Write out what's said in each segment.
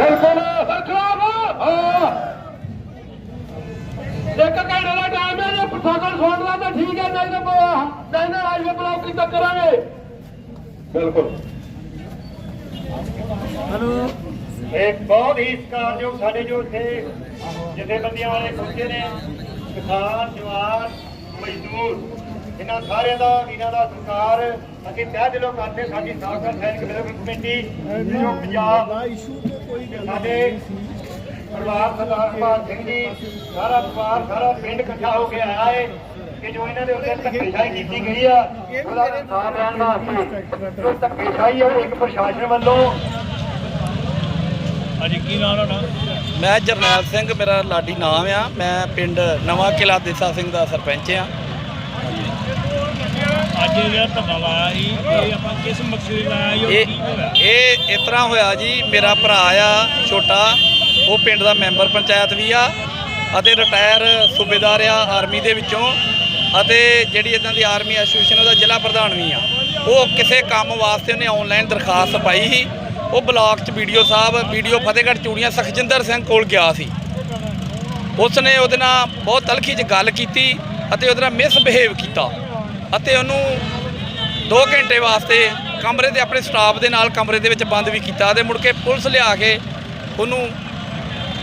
ਬਿਲਕੁਲ ਖਰਾਬ ਹਾਂ। ਇੱਕ ਘੰਟੇ ਦਾ ਟਾਈਮ ਹੈ ਜੇ ਪ੍ਰਸ਼ਾਸਨ ਸੁਣ ਲਾ ਤਾਂ ਠੀਕ ਹੈ ਨਹੀਂ ਤਾਂ ਨਹੀਂ ਨਾ ਹਾਈਵੇ ਬਲੌਕ ਕੀਤਾ ਕਰਾਂਗੇ ਬਿਲਕੁਲ। ਇੱਕ ਬਹੁਤ ਹੀ ਸਤਿਕਾਰਯੋਗ ਸਾਡੇ ਜੋ ਇੱਥੇ ਜਥੇਬੰਦੀਆਂ ਵਾਲੇ ਪਹੁੰਚੇ ਨੇ ਕਿਸਾਨ ਜਵਾਨ ਮਜ਼ਦੂਰ। ਇਹਨਾਂ ਸਾਰਿਆਂ ਦਾ ਵੀਰਾਂ ਦਾ ਸਤਿਕਾਰ ਅਸੀਂ ਤਹਿ ਦਿਲੋਂ ਕਰਦੇ ਸਾਡੀ ਸਾਖਰ ਸੈਨਿਕ ਵਿਰੋਧੀ ਕਮੇਟੀ ਜੋ ਪੰਜਾਬ ਸਾਡੇ ਪਰਿਵਾਰ ਸਰਦਾਰ ਭਾਗ ਸਿੰਘ ਜੀ ਸਾਰਾ ਪਰਿਵਾਰ ਸਾਰਾ ਪਿੰਡ ਇਕੱਠਾ ਹੋ ਕੇ ਆਇਆ ਹੈ ਕਿ ਜੋ ਇਹਨਾਂ ਦੇ ਉੱਤੇ ਧੱਕੇਸ਼ਾਹੀ ਕੀਤੀ ਗਈ ਆ ਉਹਦਾ ਇਨਸਾਫ ਲੈਣ ਵਾਸਤੇ ਜੋ ਧੱਕੇਸ਼ਾਹੀ ਹੈ ਇੱਕ ਪ੍ਰਸ਼ਾਸਨ ਵੱਲੋਂ ਹਾਂਜੀ ਕੀ ਨਾਮ ਤੁਹਾਡਾ? ਮੈਂ ਜਰਨੈਲ ਸਿੰਘ ਮੇਰਾ ਲਾਡੀ ਨਾਮ ਆ। ਮੈਂ ਪਿੰਡ ਨਵਾਂ ਕਿਲਾ ਦੇਸਾ ਸਿੰਘ ਦਾ ਸਰਪੰਚ ਆ। ਅੱਜ ਜਿਹੜਾ ਧਰਨਾ ਲਾਇਆ ਸੀ ਇਹ ਆਪਾਂ ਕਿਸ ਮਕਸਦ ਲਈ ਲਾਇਆ ਸੀ ਔਰ ਇਹ ਕੀ ਹੋਇਆ? ਇਹ ਇਸ ਤਰ੍ਹਾਂ ਹੋਇਆ ਜੀ ਮੇਰਾ ਭਰਾ ਆ ਛੋਟਾ ਉਹ ਪਿੰਡ ਦਾ ਮੈਂਬਰ ਪੰਚਾਇਤ ਵੀ ਆ ਅਤੇ ਰਿਟਾਇਰ ਸੂਬੇਦਾਰ ਆ ਆਰਮੀ ਦੇ ਵਿੱਚੋਂ ਅਤੇ ਜਿਹੜੀ ਇਦਾਂ ਦੀ ਆਰਮੀ ਐਸੋਸੀਏਸ਼ਨ ਉਹਦਾ ਜ਼ਿਲ੍ਹਾ ਪ੍ਰਧਾਨ ਵੀ ਆ। ਉਹ ਕਿਸੇ ਕੰਮ ਵਾਸਤੇ ਉਹਨੇ ਆਨਲਾਈਨ ਦਰਖਾਸਤ ਪਾਈ ਸੀ ਉਹ ਬਲਾਕ ਚ ਵੀਡੀਓ ਸਾਹਿਬ ਵੀਡੀਓ ਫਤਿਹਗੜ੍ਹ ਚੂੜੀਆਂ ਸਖਜਿੰਦਰ ਸਿੰਘ ਕੋਲ ਗਿਆ ਸੀ। ਉਸ ਨੇ ਉਹਦੇ ਨਾਲ ਬਹੁਤ ਤਲਖੀ 'ਚ ਗੱਲ ਕੀਤੀ ਅਤੇ ਉਹਦੇ ਨਾਲ ਮਿਸਬਿਹੇਵ ਕੀਤਾ। ਅਤੇ ਉਹਨੂੰ 2 ਘੰਟੇ ਵਾਸਤੇ ਕਮਰੇ ਦੇ ਆਪਣੇ ਸਟਾਫ ਦੇ ਨਾਲ ਕਮਰੇ ਦੇ ਵਿੱਚ ਬੰਦ ਵੀ ਕੀਤਾ ਤੇ ਮੁੜ ਕੇ ਪੁਲਿਸ ਲਿਆ ਕੇ ਉਹਨੂੰ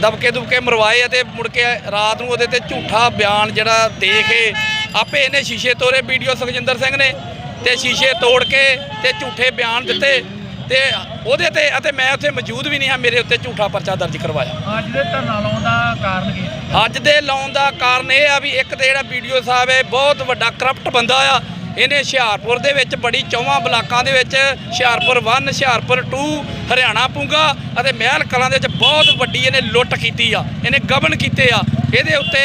ਦਬਕੇ ਦੁਬਕੇ ਮਰਵਾਏ ਅਤੇ ਮੁੜ ਕੇ ਰਾਤ ਨੂੰ ਉਹਦੇ ਤੇ ਝੂਠਾ ਬਿਆਨ ਜਿਹੜਾ ਦੇ ਕੇ ਆਪੇ ਇਹਨੇ ਸ਼ੀਸ਼ੇ ਤੋੜੇ ਵੀਡੀਓ ਸੁਖਜਿੰਦਰ ਸਿੰਘ ਨੇ ਤੇ ਸ਼ੀਸ਼ੇ ਤੋੜ ਕੇ ਤੇ ਝੂਠੇ ਬਿਆਨ ਦਿੱਤੇ। ਤੇ ਉਹਦੇ ਤੇ ਅਤੇ ਮੈਂ ਉੱਥੇ ਮੌਜੂਦ ਵੀ ਨਹੀਂ ਹਾਂ ਮੇਰੇ ਉੱਤੇ ਝੂਠਾ ਪਰਚਾ ਦਰਜ ਕਰਵਾਇਆ। ਅੱਜ ਦੇ ਧਰਨਾ ਲਾਉਣ ਦਾ ਕਾਰਨ ਕੀ ਸੀ ਅੱਜ ਦੇ ਲਾਉਣ ਦਾ ਕਾਰਨ ਇਹ ਆ ਵੀ ਇੱਕ ਤੇ ਜਿਹੜਾ ਵੀਡੀਓ ਸਾਹਿਬ ਹੈ ਬਹੁਤ ਵੱਡਾ ਕਰਪਟ ਬੰਦਾ ਆ। ਇਹਨੇ ਹੁਸ਼ਿਆਰਪੁਰ ਦੇ ਵਿੱਚ ਬੜੀ ਚੌਵਾਂ ਬਲਾਕਾਂ ਦੇ ਵਿੱਚ ਹੁਸ਼ਿਆਰਪੁਰ 1 ਹੁਸ਼ਿਆਰਪੁਰ 2 ਹਰਿਆਣਾ ਪੂੰਗਾ ਅਤੇ ਮਹਿਲ ਕਲਾਂ ਦੇ ਵਿੱਚ ਬਹੁਤ ਵੱਡੀ ਇਹਨੇ ਲੁੱਟ ਕੀਤੀ ਆ। ਇਹਨੇ ਗਬਨ ਕੀਤੇ ਆ। ਇਹਦੇ ਉੱਤੇ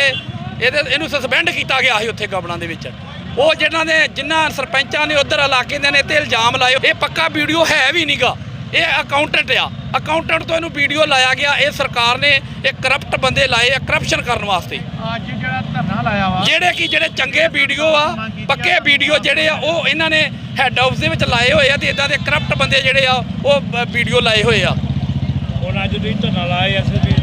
ਇਹਦੇ ਇਹਨੂੰ ਸਸਪੈਂਡ ਕੀਤਾ ਗਿਆ ਸੀ ਉੱਥੇ ਗਬਨਾਂ ਦੇ ਵਿੱਚ। ਉਹ ਜਿਹਨਾਂ ਨੇ ਜਿਨ੍ਹਾਂ ਸਰਪੰਚਾਂ ਨੇ ਉਧਰ ਇਲਾਕੇ ਦੇ ਨੇ ਤੇ ਇਲਜ਼ਾਮ ਲਾਏ। ਇਹ ਪੱਕਾ ਵੀਡੀਓ ਹੈ ਵੀ ਨਹੀਂਗਾ ਇਹ ਅਕਾਊਂਟੈਂਟ ਆ। ਅਕਾਊਂਟੈਂਟ ਤੋਂ ਇਹਨੂੰ ਵੀਡੀਓ ਲਾਇਆ ਗਿਆ। ਇਹ ਸਰਕਾਰ ਨੇ ਇਹ ਕਰਪਟ ਬੰਦੇ ਲਾਏ ਆ ਕਰਪਸ਼ਨ ਕਰਨ ਵਾਸਤੇ। ਅੱਜ ਜਿਹੜਾ ਧਰਨਾ ਲਾਇਆ ਵਾ ਜਿਹੜੇ ਕਿ ਜਿਹੜੇ ਚੰਗੇ ਵੀਡੀਓ ਆ ਪੱਕੇ ਵੀਡੀਓ ਜਿਹੜੇ ਆ ਉਹ ਇਹਨਾਂ ਨੇ ਹੈੱਡ ਹਾਊਸ ਦੇ ਵਿੱਚ ਲਾਏ ਹੋਏ ਆ ਤੇ ਇਦਾਂ ਦੇ ਕਰਪਟ ਬੰਦੇ ਜਿਹੜੇ ਆ ਉਹ ਵੀਡੀਓ ਲਾਏ ਹੋਏ ਆ। ਹੁਣ ਅੱਜ ਤੁਸੀਂ ਧਰਨਾ ਲਾਇਆ ਐਸਐਸਪੀ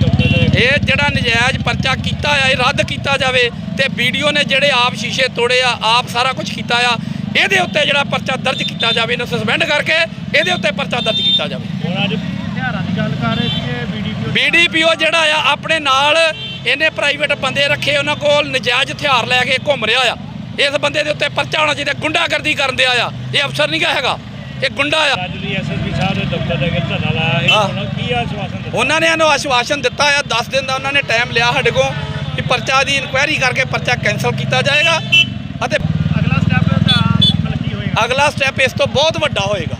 ਇਹ ਜਿਹੜਾ ਨਜਾਇਜ਼ ਪਰਚਾ ਕੀਤਾ ਆ ਇਹ ਰੱਦ ਕੀਤਾ ਜਾਵੇ ਤੇ ਵੀਡੀਓ ਨੇ ਜਿਹੜੇ ਆਪ ਸ਼ੀਸ਼ੇ ਤੋੜੇ ਆ ਆਪ ਸਾਰਾ ਕੁਝ ਕੀਤਾ ਆ ਇਹਦੇ ਉੱਤੇ ਜਿਹੜਾ ਪਰਚਾ ਦਰਜ ਕੀਤਾ ਜਾਵੇ ਇਹਨੂੰ ਸਸਪੈਂਡ ਕਰਕੇ ਇਹਦੇ ਉੱਤੇ ਪਰਚਾ ਦਰਜ ਕੀਤਾ ਜਾਵੇ। ਹੁਣ ਅੱਜ ਹਥਿਆਰਾਂ ਦੀ ਗੱਲ ਕਰ ਰਹੇ ਸੀ ਵੀਡੀਓ ਬੀਡੀਪੀਓ ਜਿਹੜਾ ਆ ਆਪਣੇ ਨਾਲ ਇਹਨੇ ਪ੍ਰਾਈਵੇਟ ਬੰਦੇ ਰੱਖੇ ਉਹਨਾਂ ਕੋਲ ਨਜਾਇਜ਼ ਹਥਿਆਰ ਲੈ ਕੇ ਘੁੰਮ ਰਿਹਾ ਆ। ਇਸ ਬੰਦੇ ਦੇ ਉੱਤੇ ਪਰਚਾ ਹੋਣਾ ਚਾਹੀਦਾ ਗੁੰਡਾਗਰਦੀ ਕਰਨ ਦਿਆ ਆ ਇਹ ਅਫਸਰ ਨਹੀਂ ਹੈਗਾ। ਇਹ ਗੁੰਡਾ ਆ ਅੱਜ ਦੀ ਐਸਐਸਪੀ ਸਾਹਿਬ ਦੇ ਦਫ਼ਤਰ ਦੇ ਅੱਗੇ ਧਰਨਾ ਲਾਇਆ ਸੀ। ਹਾਂ। ਹੁਣ ਕੀ ਆਸ਼ਵਾਸਨ ਦਿੱਤਾ? ਉਹਨਾਂ ਨੇ ਇਹਨੂੰ ਆਸ਼ਵਾਸਨ ਦਿੱਤਾ ਆ 10 ਦਿਨ ਦਾ ਉਹਨਾਂ ਨੇ ਟਾਈਮ ਲਿਆ ਸਾਡੇ ਕੋਲ ਕਿ ਪਰਚਾ ਦੀ ਇਨਕੁਆਇਰੀ ਕਰਕੇ ਪਰਚਾ ਕੈਨਸਲ ਕੀਤਾ ਜਾਏਗਾ ਅਤੇ ਅਗਲਾ ਸਟੈਪ ਦਾ ਮਤਲਬ ਕੀ ਹੋਏਗਾ? ਅਗਲਾ ਸਟੈਪ ਇਸ ਤੋਂ ਬਹੁਤ ਵੱਡਾ ਹੋਏਗਾ।